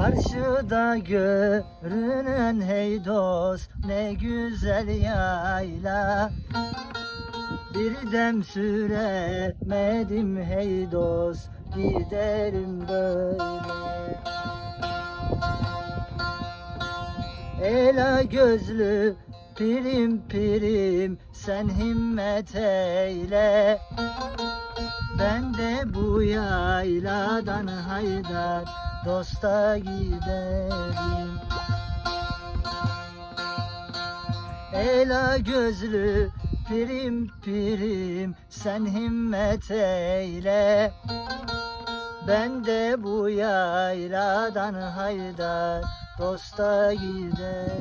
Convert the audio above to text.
Karşıda görünen hey dost ne güzel yayla. Bir dem süremedim hey dost giderim böyle. Ela gözlü pirim pirim sen himmet eyle Ben de bu yayladan haydar dosta giderim. Ela gözlü pirim pirim sen himmet eyle. Ben de bu yayladan haydar dosta giderim